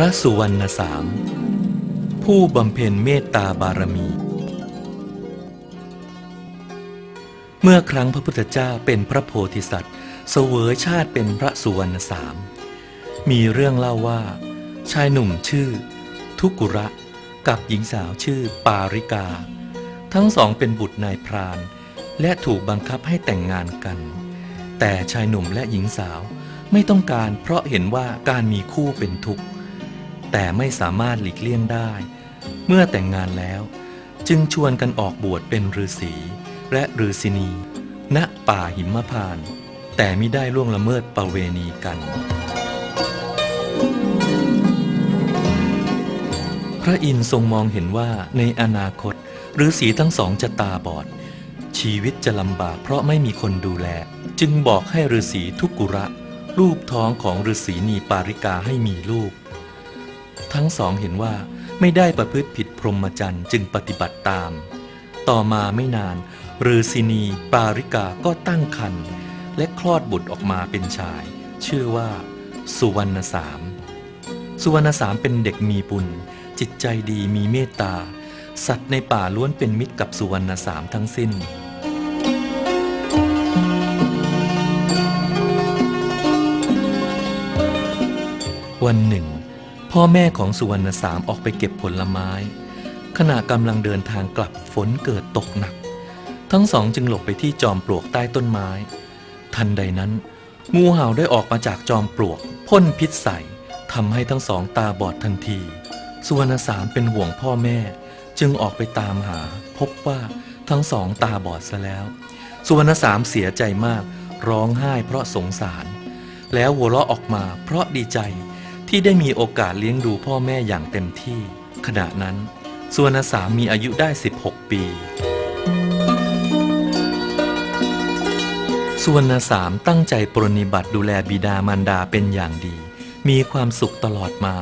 พระสุวรรณสาม ผู้บำเพ็ญเมตตาบารมี เมื่อครั้งพระพุทธเจ้าเป็นพระโพธิสัตว์ เสวยชาติเป็นพระสุวรรณสาม มีเรื่องเล่าว่า ชายหนุ่มชื่อ ทุกุระ กับหญิงสาวชื่อปาริกา ทั้งสองเป็นบุตรนายพราน และถูกบังคับให้แต่งงานกัน แต่ชายหนุ่มและหญิงสาวไม่ต้องการเพราะเห็นว่าการมีคู่เป็นทุกข์ แต่ไม่สามารถหลีกเลี่ยงได้ เมื่อแต่งงานแล้วจึงชวนกันออกบวชเป็นฤาษีและฤาษีนี ณป่าหิมพานต์แต่ไม่ได้ล่วงละเมิดประเวณีกัน พระอินทร์ทรงมองเห็นว่าในอนาคตฤาษีทั้งสองจะตาบอด ชีวิตจะลำบากเพราะไม่มีคนดูแล จึงบอกให้ฤาษีทุกุระ รูปท้องของฤาษีนีปาริกาให้มีลูก ทั้งสองเห็นว่าไม่ได้ประพฤติผิดพรหมจรรย์จึงปฏิบัติตาม ต่อมาไม่นานฤาษีนีปาริกาก็ตั้งครรภ์และคลอดบุตรออกมาเป็นชาย ชื่อว่า สุวรรณสาม สุวรรณสามเป็นเด็กมีบุญ จิตใจดีมีเมตตา สัตว์ในป่าล้วนเป็นมิตรกับสุวรรณสามทั้งสิ้นวันหนึ่ง พ่อแม่ของสุวรรณสามออกไปเก็บผลไม้ ขณะกำลังเดินทางกลับฝนเกิดตกหนัก ทั้งสองจึงหลบไปที่จอมปลวกใต้ต้นไม้ ทันใดนั้น งูเห่าได้ออกมาจากจอมปลวกพ่นพิษใส่ทำให้ทั้งสองตาบอดทันที สุวรรณสามเป็นห่วงพ่อแม่ จึงออกไปตามหา พบว่าทั้งสองตาบอดซะแล้ว สุวรรณสามเสียใจมาก ร้องไห้เพราะสงสาร แล้วหัวเราะออกมาเพราะดีใจ ที่ได้มีโอกาสเลี้ยงดูพ่อแม่อย่างเต็มที่ ขณะนั้นสุวรรณสามีอายุได้ 16 ปีสุวรรณสามตั้งใจปรนนิบัติดูแลบิดามารดาเป็นอย่างดี มีความสุขตลอดมา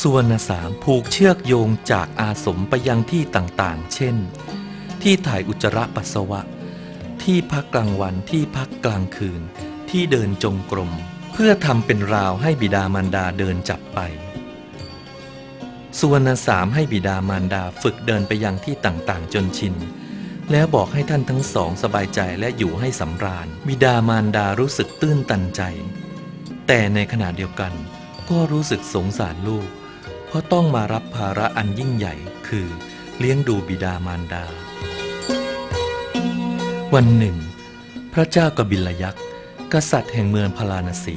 สุวรรณสามผูกเชือกโยงจากอาสมไปยังที่ต่างๆ เช่น ที่ถ่ายอุจจาระปัสสาวะ ที่พักกลางวันที่พักกลางคืน ที่เดินจงกรม เพื่อทำเป็นราวให้บิดามารดาเดินจับไป สุวรรณสามให้บิดามารดาฝึกเดินไปยังที่ต่างๆ จนชิน แล้วบอกให้ท่านทั้งสองสบายใจและอยู่ให้สำราญ บิดามารดารู้สึกตื้นตันใจ แต่ในขณะเดียวกันก็รู้สึกสงสารลูก เพราะต้องมารับภาระอันยิ่งใหญ่คือเลี้ยงดูบิดามารดา วันหนึ่ง พระเจ้ากบิลยักษ์ กษัตริย์แห่งเมืองพราณสี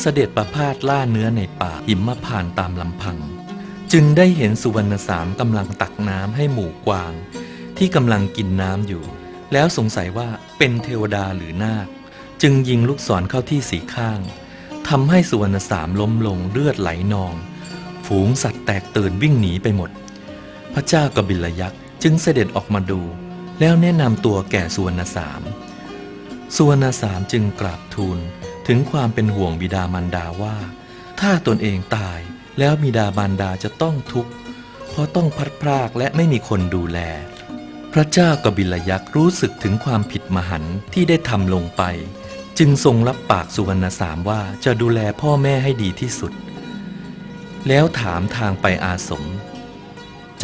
เสด็จประพาสล่าเนื้อในป่าหิมพานต์ตามลำพัง จึงได้เห็นสุวรรณสามกำลังตักน้ำให้หมูกวาง ที่กำลังกินน้ำอยู่ แล้วสงสัยว่าเป็นเทวดาหรือนาค จึงยิงลูกศรเข้าที่สีข้างทำให้สุวรรณสามล้มลงเลือดไหลนอง ฝูงสัตว์แตกตื่นวิ่งหนีไปหมด พระเจ้ากบิลยักษ์จึงเสด็จออกมาดู แล้วแนะนำตัวแก่สุวรรณสาม สุวรรณสามจึงกราบทูลถึงความเป็นห่วงบิดามารดาว่า ถ้าตนเองตายแล้วบิดามารดาจะต้องทุกข์เพราะต้องพัดพรากและไม่มีคนดูแล พระเจ้ากบิลยักษ์รู้สึกถึงความผิดมหันต์ที่ได้ทำลงไป จึงทรงรับปากสุวรรณสามว่าจะดูแลพ่อแม่ให้ดีที่สุด แล้วถามทางไปอาสม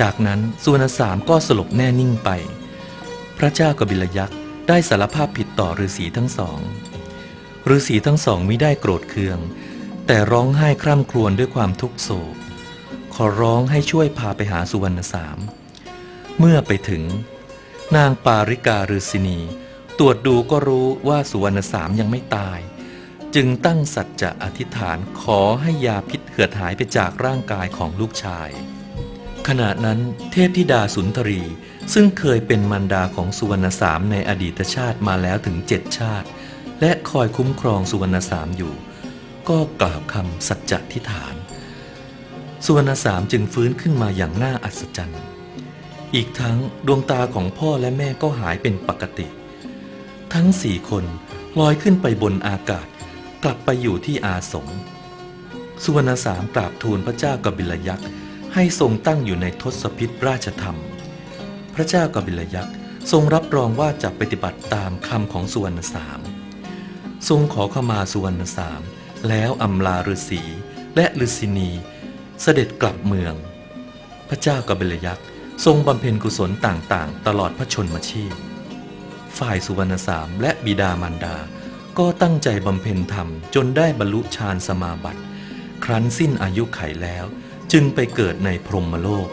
จากนั้นสุวรรณสามก็สลบแน่นิ่งไป พระเจ้ากบิลยักษ์ ได้สารภาพผิดต่อฤาษีทั้งสองฤาษีทั้งสองมิได้โกรธเคือง แต่ร้องไห้คร่ำครวญด้วยความทุกโศก ขอร้องให้ช่วยพาไปหาสุวรรณสาม เมื่อไปถึง นางปาริกาฤาษินี ตรวจดูก็รู้ว่าสุวรรณสามยังไม่ตาย จึงตั้งสัจจะอธิษฐานขอให้ยาพิษเหือดหายไปจากร่างกายของลูกชาย ขณะนั้นเทพธิดาสุนทรี ซึ่งเคยเป็นมารดาของสุวรรณสามในอดีตชาติมาแล้วถึงเจ็ดชาติ และคอยคุ้มครองสุวรรณสามอยู่ ก็กล่าวคำสัจจะทิฐาน สุวรรณสามจึงฟื้นขึ้นมาอย่างน่าอัศจรรย์ อีกทั้งดวงตาของพ่อและแม่ก็หายเป็นปกติ ทั้งสี่คนลอยขึ้นไปบนอากาศ กลับไปอยู่ที่อาสม สุวรรณสามกราบทูลพระเจ้ากบิลยักษ์ ให้ทรงตั้งอยู่ในทศพิธราชธรรม พระเจ้ากบิลยักษ์ทรงรับรองว่าจะปฏิบัติตามคำของสุวรรณสาม ทรงขอขมาสุวรรณสาม แล้วอำลาฤาษีและฤาษินี เสด็จกลับเมือง พระเจ้ากบิลยักษ์ทรงบำเพ็ญกุศลต่างๆ ตลอดพระชนมชีพ ฝ่ายสุวรรณสามและบิดามารดา ก็ตั้งใจบำเพ็ญธรรมจนได้บรรลุฌานสมาบัติ ครั้นสิ้นอายุไขแล้ว จึงไปเกิดในพรหมโลก